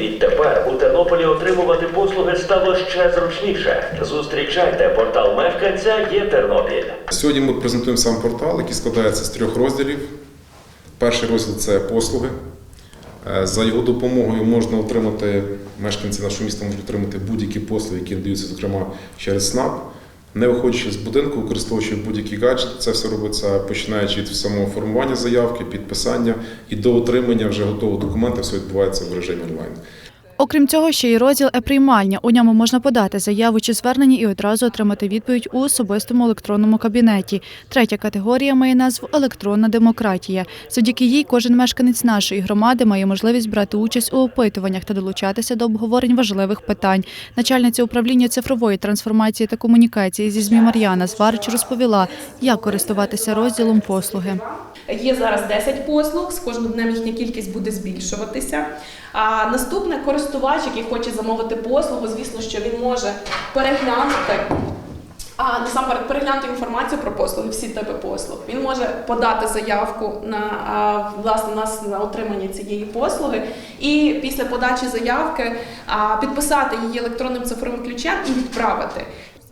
Відтепер у Тернополі отримувати послуги стало ще зручніше. Зустрічайте портал мешканця є Тернопіль. Сьогодні ми презентуємо сам портал, який складається з трьох розділів. Перший розділ це послуги. Е, За його допомогою можна отримати, мешканці нашого міста можуть отримати будь-які послуги, які надаються, зокрема, через СНАП. Не виходячи з будинку, використовуючи будь-який гаджет, це все робиться починаючи від самого формування заявки, підписання і до отримання вже готового документа, все відбувається в режимі онлайн. Окрім цього, ще й розділ е-приймальня. У ньому можна подати заяву чи звернення і одразу отримати відповідь у особистому електронному кабінеті. Третя категорія має назву електронна демократія. Завдяки їй кожен мешканець нашої громади має можливість брати участь у опитуваннях та долучатися до обговорень важливих питань. Начальниця управління цифрової трансформації та комунікації зі ЗМІ Мар'яна Зварич розповіла, як користуватися розділом послуги. Є зараз 10 послуг, з кожним днем їхня кількість буде збільшуватися. А наступне користувач, який хоче замовити послугу, звісно, що він може переглянути. А насамперед переглянути інформацію про послуги, всі типи послуг. Він може подати заявку на власне нас на отримання цієї послуги, і після подачі заявки підписати її електронним цифровим ключем і відправити.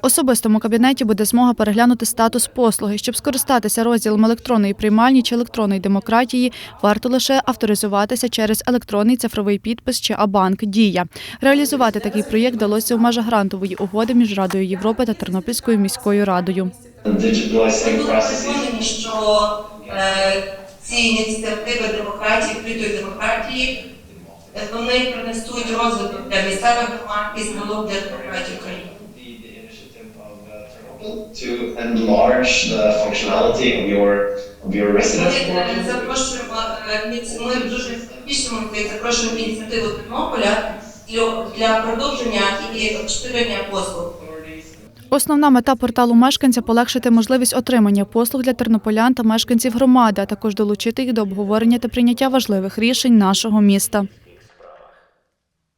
В особистому кабінеті буде змога переглянути статус послуги. Щоб скористатися розділом електронної приймальні чи електронної демократії, варто лише авторизуватися через електронний цифровий підпис чи Абанк Дія. Реалізувати такий проєкт вдалося у межах грантової угоди між Радою Європи та Тернопільською міською радою. переконані, що е, ці ініціативи демократії, відкритої демократії, вони принесуть розвиток для місцевих громад і здобув для демократії України. To enlarge the functionality of your of your residence portal. запрошуємо, е, ініці- ми дуже пишемо запрошуємо ініціативу Тернополя для, для продовження і розширення послуг. Основна мета порталу мешканця полегшити можливість отримання послуг для тернополян та мешканців громади, а також долучити їх до обговорення та прийняття важливих рішень нашого міста.